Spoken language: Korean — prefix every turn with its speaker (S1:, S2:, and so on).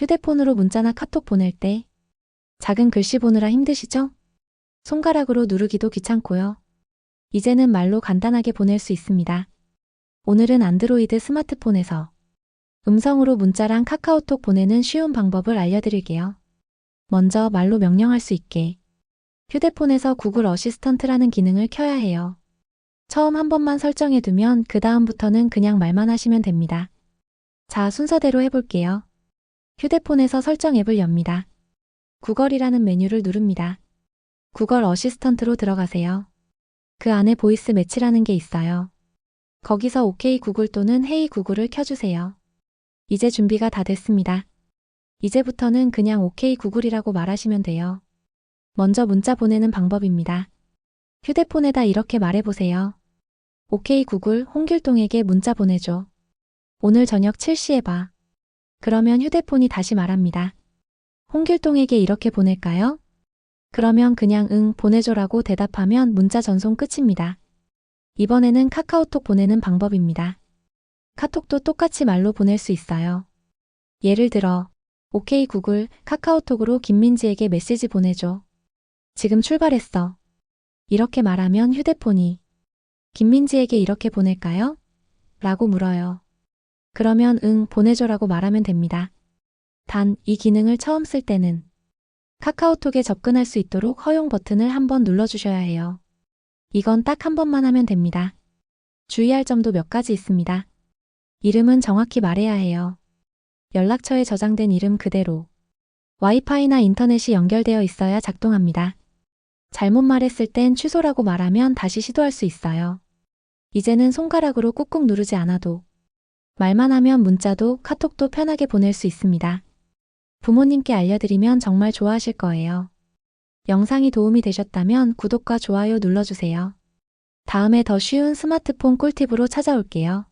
S1: 휴대폰으로 문자나 카톡 보낼 때 작은 글씨 보느라 힘드시죠? 손가락으로 누르기도 귀찮고요. 이제는 말로 간단하게 보낼 수 있습니다. 오늘은 안드로이드 스마트폰에서 음성으로 문자랑 카카오톡 보내는 쉬운 방법을 알려드릴게요. 먼저 말로 명령할 수 있게 휴대폰에서 구글 어시스턴트라는 기능을 켜야 해요. 처음 한 번만 설정해 두면 그 다음부터는 그냥 말만 하시면 됩니다. 자, 순서대로 해볼게요. 휴대폰에서 설정 앱을 엽니다. 구걸이라는 메뉴를 누릅니다. 구걸 어시스턴트로 들어가세요. 그 안에 보이스 매치라는 게 있어요. 거기서 OK 구글 또는 헤이 구글을 켜주세요. 이제 준비가 다 됐습니다. 이제부터는 그냥 OK 구글이라고 말하시면 돼요. 먼저 문자 보내는 방법입니다. 휴대폰에다 이렇게 말해보세요. OK 구글 홍길동에게 문자 보내줘. 오늘 저녁 7시에 봐. 그러면 휴대폰이 다시 말합니다. 홍길동에게 이렇게 보낼까요? 그러면 그냥 응 보내줘라고 대답하면 문자 전송 끝입니다. 이번에는 카카오톡 보내는 방법입니다. 카톡도 똑같이 말로 보낼 수 있어요. 예를 들어, OK 구글 카카오톡으로 김민지에게 메시지 보내줘. 지금 출발했어. 이렇게 말하면 휴대폰이 김민지에게 이렇게 보낼까요? 라고 물어요. 그러면 응 보내줘라고 말하면 됩니다. 단, 이 기능을 처음 쓸 때는 카카오톡에 접근할 수 있도록 허용 버튼을 한 번 눌러주셔야 해요. 이건 딱 한 번만 하면 됩니다. 주의할 점도 몇 가지 있습니다. 이름은 정확히 말해야 해요. 연락처에 저장된 이름 그대로. 와이파이나 인터넷이 연결되어 있어야 작동합니다. 잘못 말했을 땐 취소라고 말하면 다시 시도할 수 있어요. 이제는 손가락으로 꾹꾹 누르지 않아도 말만 하면 문자도 카톡도 편하게 보낼 수 있습니다. 부모님께 알려드리면 정말 좋아하실 거예요. 영상이 도움이 되셨다면 구독과 좋아요 눌러주세요. 다음에 더 쉬운 스마트폰 꿀팁으로 찾아올게요.